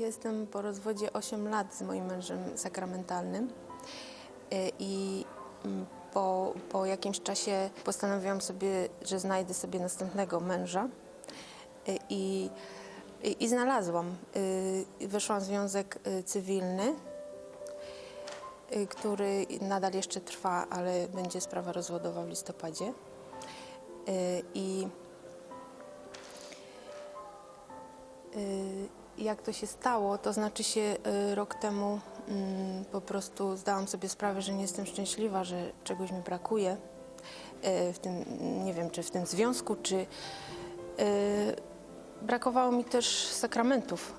Jestem po rozwodzie 8 lat z moim mężem sakramentalnym Y, i mm, po, po jakimś czasie postanowiłam sobie, że znajdę sobie następnego męża Y, i, i, i znalazłam. Y, Weszłam w związek cywilny, który nadal jeszcze trwa, ale będzie sprawa rozwodowa w listopadzie. I Y, Jak to się stało, to znaczy się y, rok temu mm, po prostu zdałam sobie sprawę, że nie jestem szczęśliwa, że czegoś mi brakuje y, w tym, nie wiem, czy w tym związku, czy y, brakowało mi też sakramentów,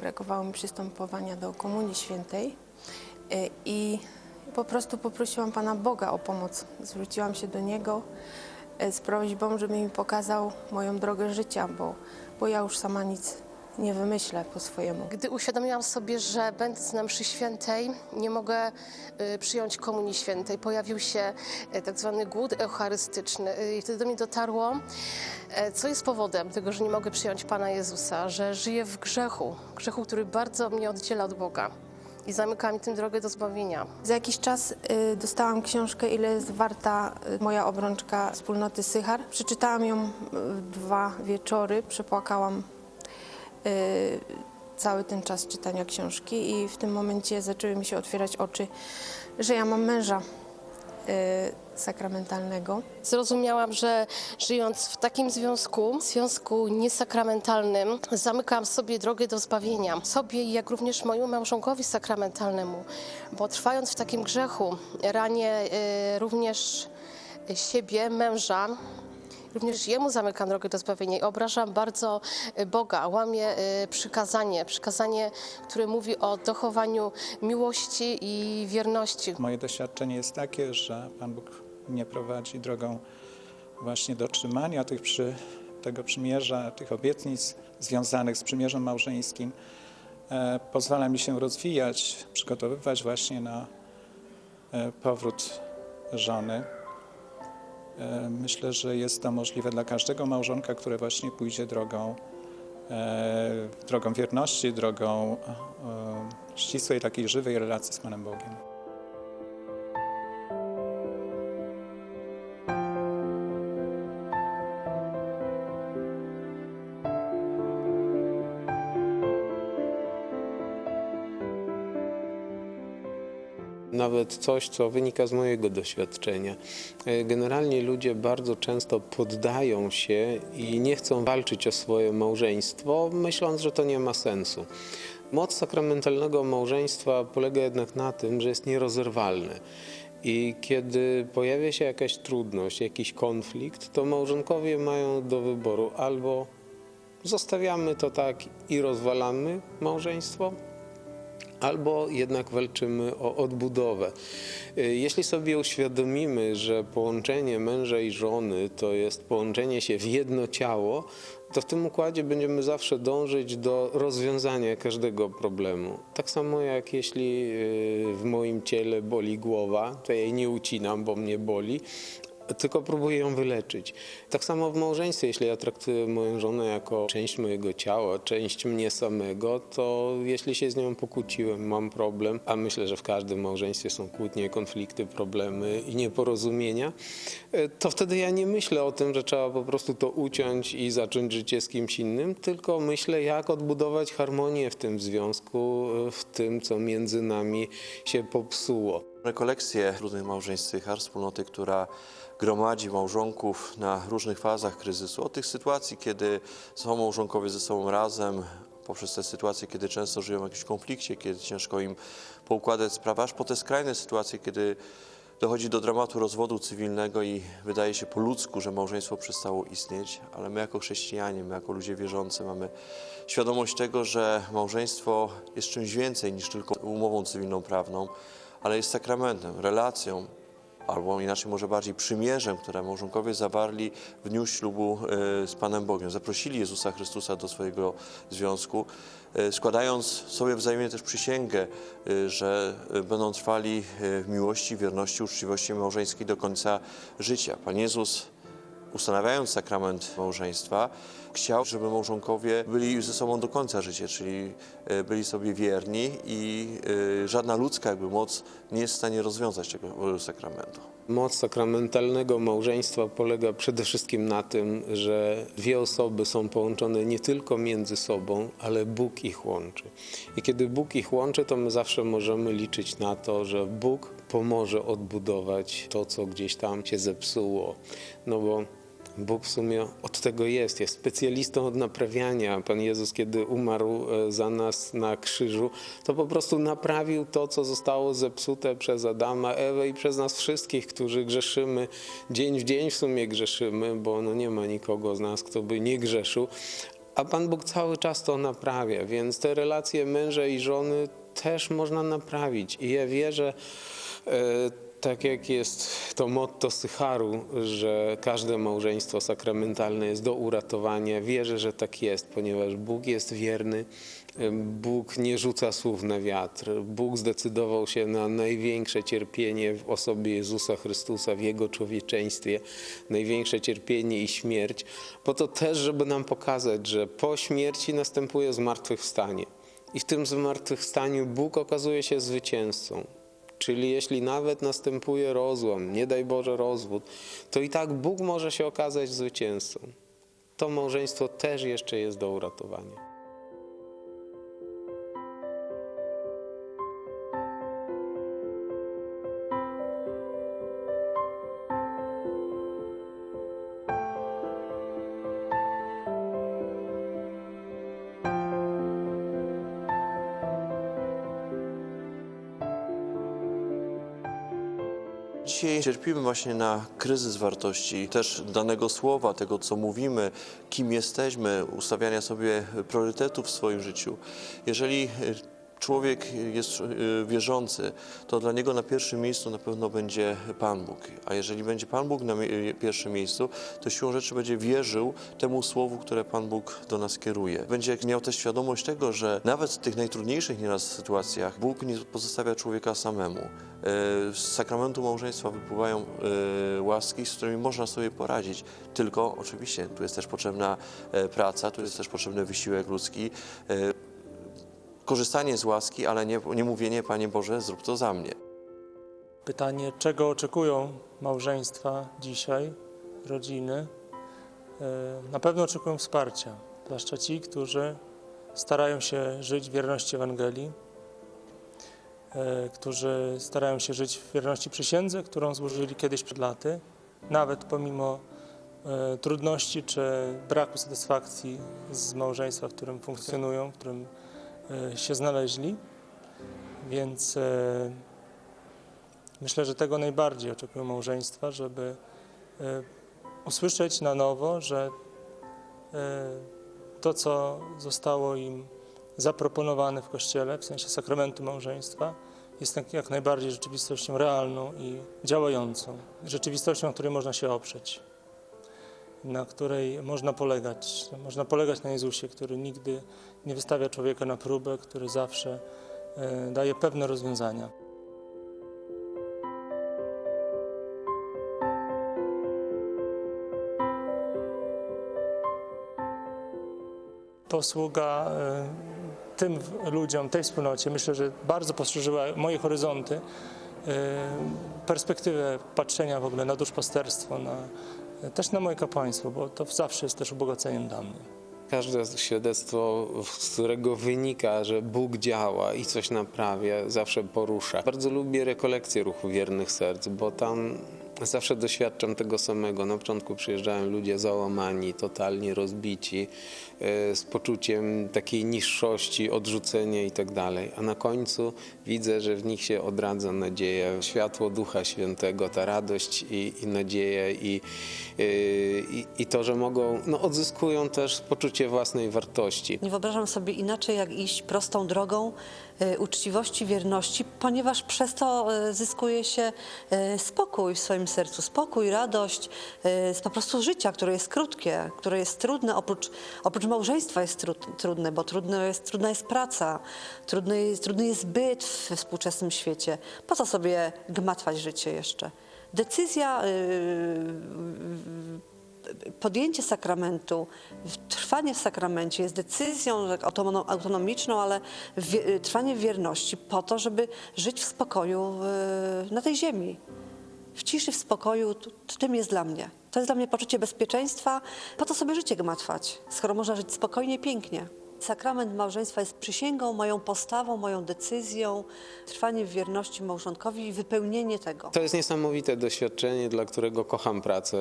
brakowało mi przystępowania do Komunii Świętej i po prostu poprosiłam Pana Boga o pomoc. Zwróciłam się do Niego z prośbą, żeby mi pokazał moją drogę życia, bo, bo ja już sama nic nie wymyślę po swojemu. Gdy uświadomiłam sobie, że będąc na mszy świętej nie mogę y, przyjąć komunii świętej, pojawił się y, tak zwany głód eucharystyczny y, i wtedy do mnie dotarło, co jest powodem tego, że nie mogę przyjąć Pana Jezusa, że żyję w grzechu, grzechu, który bardzo mnie oddziela od Boga i zamyka mi tym drogę do zbawienia. Za jakiś czas y, dostałam książkę, ile jest warta y, moja obrączka wspólnoty Sychar. Przeczytałam ją w dwa wieczory, przepłakałam cały ten czas czytania książki i w tym momencie zaczęły mi się otwierać oczy, że ja mam męża y, sakramentalnego. Zrozumiałam, że żyjąc w takim związku, związku niesakramentalnym, zamykam sobie drogę do zbawienia. Sobie, jak również mojemu małżonkowi sakramentalnemu, bo trwając w takim grzechu, ranię y, również siebie, męża, Również jemu zamykam drogę do zbawienia i obrażam bardzo y, Boga, łamię y, przykazanie, przykazanie, które mówi o dochowaniu miłości i wierności. Moje doświadczenie jest takie, że Pan Bóg mnie prowadzi drogą właśnie dotrzymania tych przy, tego przymierza, tych obietnic związanych z przymierzem małżeńskim. E, pozwala mi się rozwijać, przygotowywać właśnie na e, powrót żony. E, myślę, że jest to możliwe dla każdego małżonka, które właśnie pójdzie drogą, e, drogą wierności, drogą e, ścisłej, takiej żywej relacji z Panem Bogiem. Nawet coś, co wynika z mojego doświadczenia. E, Generalnie ludzie bardzo często poddają się i nie chcą walczyć o swoje małżeństwo, myśląc, że to nie ma sensu. Moc sakramentalnego małżeństwa polega jednak na tym, że jest nierozerwalne. I kiedy pojawia się jakaś trudność, jakiś konflikt, to małżonkowie mają do wyboru albo zostawiamy to tak i rozwalamy małżeństwo, albo jednak walczymy o odbudowę. Y, Jeśli sobie uświadomimy, że połączenie męża i żony to jest połączenie się w jedno ciało, to w tym układzie będziemy zawsze dążyć do rozwiązania każdego problemu. Tak samo jak jeśli y, w moim ciele boli głowa, to jej nie ucinam, bo mnie boli, tylko próbuję ją wyleczyć. Tak samo w małżeństwie, jeśli ja traktuję moją żonę jako część mojego ciała, część mnie samego, to jeśli się z nią pokłóciłem, mam problem, a myślę, że w każdym małżeństwie są kłótnie, konflikty, problemy i nieporozumienia, e, to wtedy ja nie myślę o tym, że trzeba po prostu to uciąć i zacząć życie z kimś innym, tylko myślę, jak odbudować harmonię w tym związku, e, w tym, co między nami się popsuło. Rekolekcje różnych małżeństw Sychar, wspólnoty, która gromadzi małżonków na różnych fazach kryzysu. Od tych sytuacji, kiedy są małżonkowie ze sobą razem, poprzez te sytuacje, kiedy często żyją w jakimś konflikcie, kiedy ciężko im poukładać sprawę, aż po te skrajne sytuacje, kiedy dochodzi do dramatu rozwodu cywilnego i wydaje się po ludzku, że małżeństwo przestało istnieć, ale my jako chrześcijanie, my jako ludzie wierzący mamy świadomość tego, że małżeństwo jest czymś więcej niż tylko umową cywilną prawną, ale jest sakramentem, relacją, albo inaczej może bardziej przymierzem, które małżonkowie zawarli w dniu ślubu e, z Panem Bogiem. Zaprosili Jezusa Chrystusa do swojego związku, e, składając sobie wzajemnie też przysięgę, e, że będą trwali w miłości, wierności, uczciwości małżeńskiej do końca życia. Pan Jezus ustanawiając sakrament małżeństwa, chciał, żeby małżonkowie byli ze sobą do końca życia, czyli e, byli sobie wierni i e, żadna ludzka jakby moc nie jest w stanie rozwiązać tego sakramentu. Moc sakramentalnego małżeństwa polega przede wszystkim na tym, że dwie osoby są połączone nie tylko między sobą, ale Bóg ich łączy. I kiedy Bóg ich łączy, to my zawsze możemy liczyć na to, że Bóg pomoże odbudować to, co gdzieś tam się zepsuło. No bo Bóg w sumie od tego jest, jest specjalistą od naprawiania. Pan Jezus, kiedy umarł e, za nas na krzyżu, to po prostu naprawił to, co zostało zepsute przez Adama, Ewę i przez nas wszystkich, którzy grzeszymy. Dzień w dzień w sumie grzeszymy, bo no nie ma nikogo z nas, kto by nie grzeszył. A Pan Bóg cały czas to naprawia, więc te relacje męża i żony też można naprawić. I ja wierzę, e, tak jak jest to motto Sycharu, że każde małżeństwo sakramentalne jest do uratowania. Wierzę, że tak jest, ponieważ Bóg jest wierny. Bóg nie rzuca słów na wiatr. Bóg zdecydował się na największe cierpienie w osobie Jezusa Chrystusa, w Jego człowieczeństwie, największe cierpienie i śmierć, po to też, żeby nam pokazać, że po śmierci następuje zmartwychwstanie. I w tym zmartwychwstaniu Bóg okazuje się zwycięzcą. Czyli jeśli nawet następuje rozłam, nie daj Boże rozwód, to i tak Bóg może się okazać zwycięzcą. To małżeństwo też jeszcze jest do uratowania. Cierpimy właśnie na kryzys wartości, też danego słowa, tego co mówimy, kim jesteśmy, ustawiania sobie priorytetów w swoim życiu. Jeżeli człowiek jest e, wierzący, to dla niego na pierwszym miejscu na pewno będzie Pan Bóg. A jeżeli będzie Pan Bóg na mie- pierwszym miejscu, to siłą rzeczy będzie wierzył temu słowu, które Pan Bóg do nas kieruje. Będzie miał też świadomość tego, że nawet w tych najtrudniejszych nieraz sytuacjach Bóg nie pozostawia człowieka samemu. E, Z sakramentu małżeństwa wypływają e, łaski, z którymi można sobie poradzić. Tylko oczywiście tu jest też potrzebna e, praca, tu jest też potrzebny wysiłek ludzki. Korzystanie z łaski, ale nie, nie mówienie, Panie Boże, zrób to za mnie. Pytanie, czego oczekują małżeństwa dzisiaj, rodziny? E, Na pewno oczekują wsparcia, zwłaszcza ci, którzy starają się żyć w wierności Ewangelii, e, którzy starają się żyć w wierności przysiędze, którą złożyli kiedyś przed laty, nawet pomimo e, trudności czy braku satysfakcji z małżeństwa, w którym funkcjonują, w którym się znaleźli. Więc e, Myślę, że tego najbardziej oczekują małżeństwa, żeby e, usłyszeć na nowo, że e, to, co zostało im zaproponowane w Kościele, w sensie sakramentu małżeństwa, jest tak jak najbardziej rzeczywistością realną i działającą. Rzeczywistością, na której można się oprzeć, na której można polegać. Można polegać na Jezusie, który nigdy nie wystawia człowieka na próbę, który zawsze e, daje pewne rozwiązania. posługa e, tym ludziom, tej wspólnocie, myślę, że bardzo poszerzyła moje horyzonty, e, perspektywę patrzenia w ogóle na duszpasterstwo, na, też na moje kapłaństwo, bo to zawsze jest też ubogaceniem dla mnie. Każde świadectwo, z którego wynika, że Bóg działa i coś naprawia, zawsze porusza. Bardzo lubię rekolekcje ruchu wiernych serc, bo tam zawsze doświadczam tego samego. Na początku przyjeżdżają ludzie załamani, totalnie rozbici, e, z poczuciem takiej niższości, odrzucenia i tak. A na końcu widzę, że w nich się odradza nadzieja, światło Ducha Świętego, ta radość i, i nadzieja i, e, i, i to, że mogą, no odzyskują też poczucie własnej wartości. Nie wyobrażam sobie inaczej, jak iść prostą drogą e, uczciwości, wierności, ponieważ przez to zyskuje się spokój w swoim sercu, spokój, radość z po prostu życia, które jest krótkie, które jest trudne, oprócz, oprócz małżeństwa jest trud, trudne, bo trudne jest, trudna jest praca, trudny jest, trudny jest byt we współczesnym świecie. Po co sobie gmatwać życie jeszcze? Decyzja y, podjęcie sakramentu, trwanie w sakramencie jest decyzją tak autonom- autonomiczną, ale trwanie w wierności po to, żeby żyć w spokoju w, na tej ziemi. W ciszy, w spokoju, tym jest dla mnie. To jest dla mnie poczucie bezpieczeństwa. Po to sobie życie ma trwać, skoro można żyć spokojnie, pięknie. Sakrament małżeństwa jest przysięgą, moją postawą, moją decyzją, trwanie w wierności małżonkowi i wypełnienie tego. To jest niesamowite doświadczenie, dla którego kocham pracę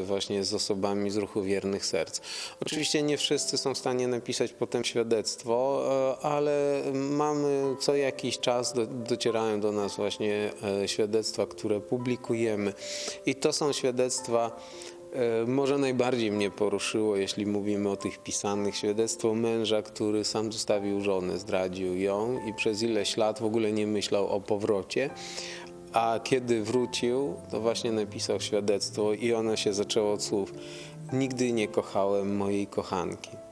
y, właśnie z osobami z ruchu wiernych serc. Oczywiście nie wszyscy są w stanie napisać potem świadectwo, y, ale mamy co jakiś czas, do, docierają do nas właśnie y, świadectwa, które publikujemy. I to są świadectwa Może najbardziej mnie poruszyło, jeśli mówimy o tych pisanych, świadectwo męża, który sam zostawił żonę, zdradził ją i przez ileś lat w ogóle nie myślał o powrocie. A kiedy wrócił, to właśnie napisał świadectwo i ono się zaczęło od słów Nigdy nie kochałem mojej kochanki.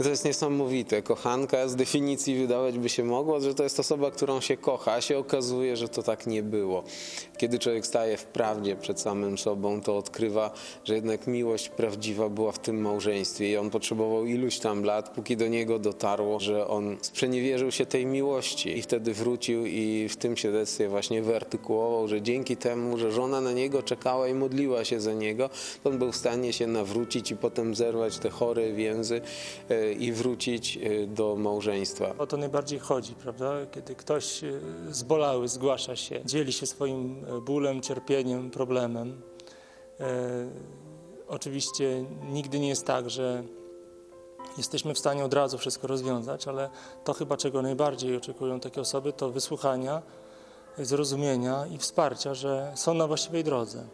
I To jest niesamowite. Kochanka z definicji wydawać by się mogło, że to jest osoba, którą się kocha, a się okazuje, że to tak nie było. Kiedy człowiek staje w prawdzie przed samym sobą, to odkrywa, że jednak miłość prawdziwa była w tym małżeństwie i on potrzebował iluś tam lat, póki do niego dotarło, że on sprzeniewierzył się tej miłości i wtedy wrócił i w tym świadectwie właśnie wyartykułował, że dzięki temu, że żona na niego czekała i modliła się za niego, on był w stanie się nawrócić i potem zerwać te chore więzy e, i wrócić e, do małżeństwa. O to najbardziej chodzi, prawda? Kiedy ktoś e, zbolały zgłasza się, dzieli się swoim e, bólem, cierpieniem, problemem. E, oczywiście nigdy nie jest tak, że jesteśmy w stanie od razu wszystko rozwiązać, ale to chyba czego najbardziej oczekują takie osoby, to wysłuchania, zrozumienia i wsparcia, że są na właściwej drodze.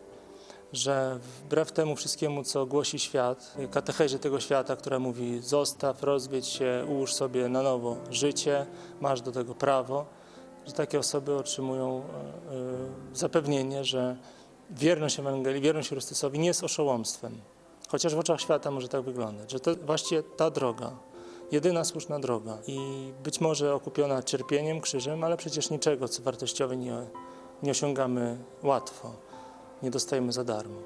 Że wbrew temu wszystkiemu, co głosi świat, katechezie tego świata, która mówi zostaw, rozwiedź się, ułóż sobie na nowo życie, masz do tego prawo, że takie osoby otrzymują e, e, zapewnienie, że wierność Ewangelii, wierność Chrystusowi nie jest oszołomstwem. Chociaż w oczach świata może tak wyglądać, że to właściwie ta droga, jedyna słuszna droga i być może okupiona cierpieniem, krzyżem, ale przecież niczego, co wartościowe nie, nie osiągamy łatwo, nie dostajemy za darmo.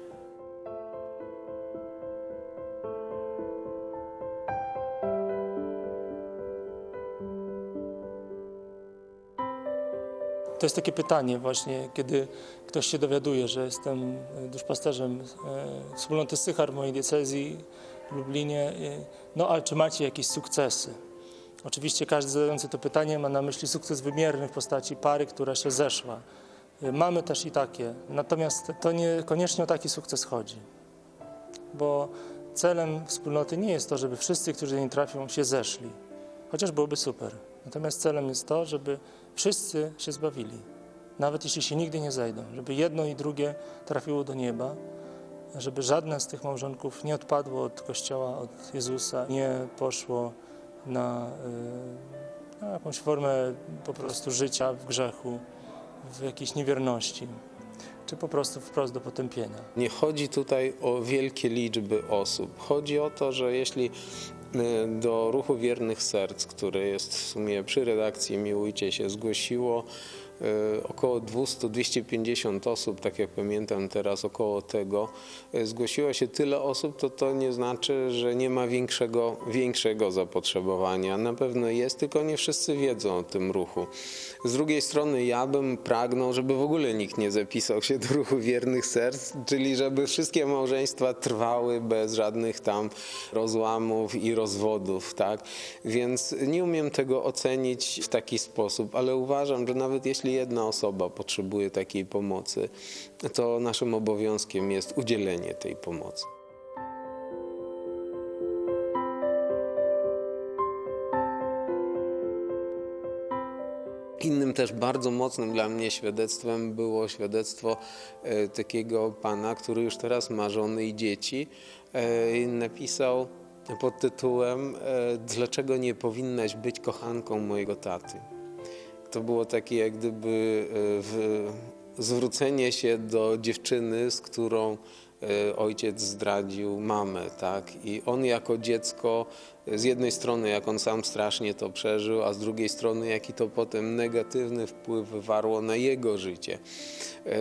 To jest takie pytanie właśnie, kiedy ktoś się dowiaduje, że jestem e, duszpasterzem e, wspólnoty Sychar w mojej diecezji w Lublinie. e, No ale czy macie jakieś sukcesy? Oczywiście każdy zadający to pytanie ma na myśli sukces wymierny w postaci pary, która się zeszła. E, Mamy też i takie, natomiast to nie koniecznie o taki sukces chodzi, bo celem wspólnoty nie jest to, żeby wszyscy, którzy do niej trafią, się zeszli, chociaż byłoby super. Natomiast celem jest to, żeby wszyscy się zbawili, nawet jeśli się nigdy nie zejdą, żeby jedno i drugie trafiło do nieba, żeby żadne z tych małżonków nie odpadło od Kościoła, od Jezusa, nie poszło na, y, na jakąś formę po prostu życia w grzechu, w jakiejś niewierności, czy po prostu wprost do potępienia. Nie chodzi tutaj o wielkie liczby osób. Chodzi o to, że jeśli y, do ruchu wiernych serc, który jest w sumie przy redakcji Miłujcie się, zgłosiło około 200-250 osób, tak jak pamiętam teraz około tego, y, zgłosiło się tyle osób, to to nie znaczy, że nie ma większego, większego zapotrzebowania. Na pewno jest, tylko nie wszyscy wiedzą o tym ruchu. Z drugiej strony ja bym pragnął, żeby w ogóle nikt nie zapisał się do ruchu wiernych serc, czyli żeby wszystkie małżeństwa trwały bez żadnych tam rozłamów i rozwodów, tak? Więc nie umiem tego ocenić w taki sposób, ale uważam, że nawet jeśli jedna osoba potrzebuje takiej pomocy, to naszym obowiązkiem jest udzielenie tej pomocy. Innym też bardzo mocnym dla mnie świadectwem było świadectwo e, takiego pana, który już teraz ma żony i dzieci. E, napisał pod tytułem e, Dlaczego nie powinnaś być kochanką mojego taty? To było takie jak gdyby e, zwrócenie się do dziewczyny, z którą e, ojciec zdradził mamę, tak? I on jako dziecko z jednej strony jak on sam strasznie to przeżył, a z drugiej strony jaki to potem negatywny wpływ wywarło na jego życie. Yy,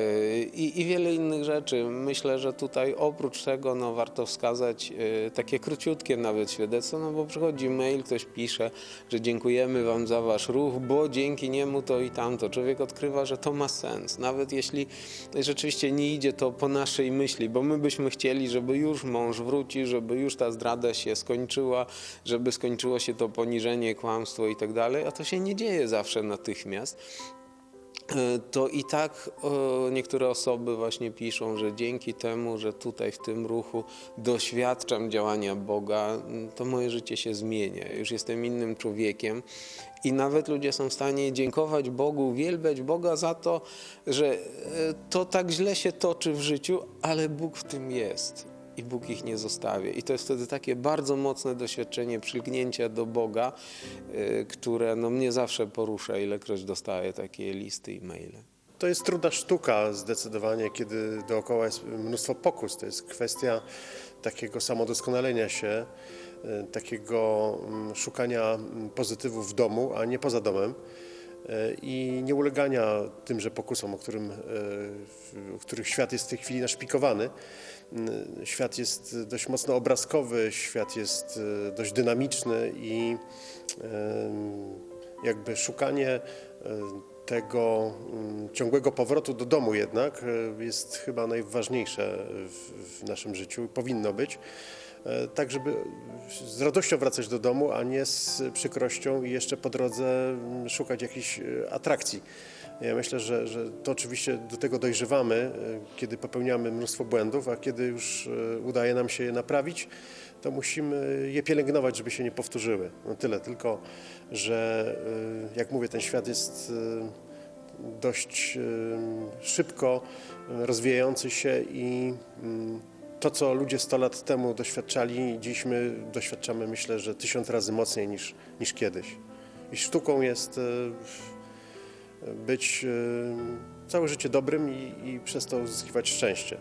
I, I wiele innych rzeczy. Myślę, że tutaj oprócz tego no, warto wskazać yy, takie króciutkie nawet świadectwo, no bo przychodzi mail, ktoś pisze, że dziękujemy Wam za Wasz ruch, bo dzięki niemu to i tamto. Człowiek odkrywa, że to ma sens, nawet jeśli rzeczywiście nie idzie to po naszej myśli, bo my byśmy chcieli, żeby już mąż wróci, żeby już ta zdrada się skończyła, żeby skończyło się to poniżenie, kłamstwo i tak dalej, a to się nie dzieje zawsze natychmiast. E, to i tak e, niektóre osoby właśnie piszą, że dzięki temu, że tutaj w tym ruchu doświadczam działania Boga, to moje życie się zmienia. Już jestem innym człowiekiem i nawet ludzie są w stanie dziękować Bogu, uwielbiać Boga za to, że e, to tak źle się toczy w życiu, ale Bóg w tym jest. I Bóg ich nie zostawia. I to jest wtedy takie bardzo mocne doświadczenie przylgnięcia do Boga, y, które no, mnie zawsze porusza, ilekroć dostaję takie listy i maile. To jest trudna sztuka zdecydowanie, kiedy dookoła jest mnóstwo pokus. To jest kwestia takiego samodoskonalenia się, y, takiego mm, szukania mm, pozytywów w domu, a nie poza domem i nie ulegania tymże pokusom, o, którym, w- o których świat jest w tej chwili naszpikowany. Y, Świat jest dość mocno obrazkowy, świat jest dość dynamiczny i jakby szukanie tego mm, ciągłego powrotu do domu jednak jest chyba najważniejsze w, naszym życiu powinno być. E, Tak, żeby z radością wracać do domu, a nie z przykrością i jeszcze po drodze mm, szukać jakichś e, atrakcji. Ja myślę, że, że to oczywiście do tego dojrzewamy, e, kiedy popełniamy mnóstwo błędów, a kiedy już udaje nam się je naprawić, to musimy je pielęgnować, żeby się nie powtórzyły. No tyle tylko, że jak mówię, ten świat jest dość szybko rozwijający się i mm, to, co ludzie 100 lat temu doświadczali, dziś my doświadczamy, myślę, że tysiąc razy mocniej niż, niż kiedyś. I sztuką jest e, być e, całe życie dobrym i, i przez to uzyskiwać szczęście.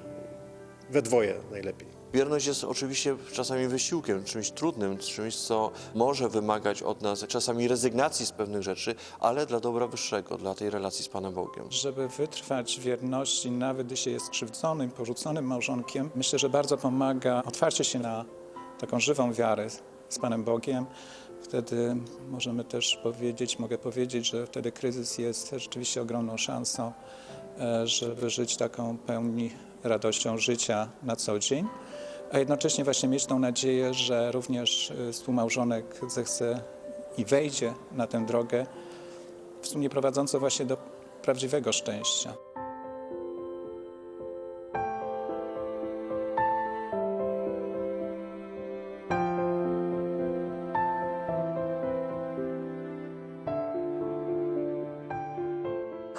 We dwoje najlepiej. Wierność jest oczywiście czasami wysiłkiem, czymś trudnym, czymś, co może wymagać od nas czasami rezygnacji z pewnych rzeczy, ale dla dobra wyższego, dla tej relacji z Panem Bogiem. Żeby wytrwać wierności, nawet gdy się jest skrzywdzonym, porzuconym małżonkiem, myślę, że bardzo pomaga otwarcie się na taką żywą wiarę z Panem Bogiem. Wtedy możemy też powiedzieć, mogę powiedzieć, że wtedy kryzys jest rzeczywiście ogromną szansą, e, żeby żyć taką pełni radością życia na co dzień, a jednocześnie właśnie mieć tą nadzieję, że również e, współmałżonek zechce i wejdzie na tę drogę, w sumie prowadzącą właśnie do prawdziwego szczęścia.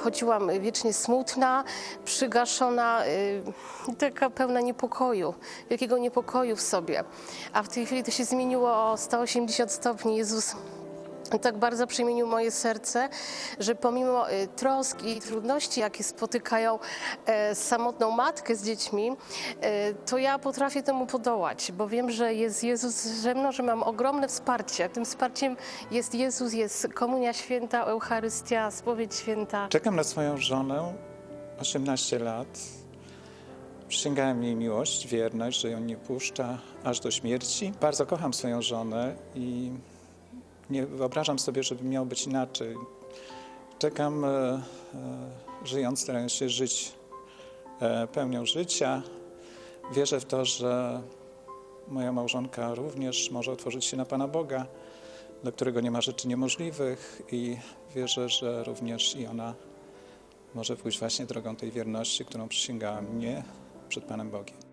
Chodziłam wiecznie smutna, przygaszona, yy, taka pełna niepokoju, wielkiego niepokoju w sobie. A w tej chwili to się zmieniło o 180 stopni. Jezus tak bardzo przemienił moje serce, że pomimo y, trosk i trudności, jakie spotykają e, samotną matkę z dziećmi, e, to ja potrafię temu podołać, bo wiem, że jest Jezus ze mną, że mam ogromne wsparcie. Tym wsparciem jest Jezus, jest Komunia Święta, Eucharystia, Spowiedź Święta. Czekam na swoją żonę 18 lat. Przysięgałem jej miłość, wierność, że ją nie puszcza aż do śmierci. Bardzo kocham swoją żonę i nie wyobrażam sobie, żeby miało być inaczej. Czekam, e, e, żyjąc, starając się żyć e, pełnią życia. Wierzę w to, że moja małżonka również może otworzyć się na Pana Boga, do którego nie ma rzeczy niemożliwych i wierzę, że również i ona może pójść właśnie drogą tej wierności, którą przysięgała mnie przed Panem Bogiem.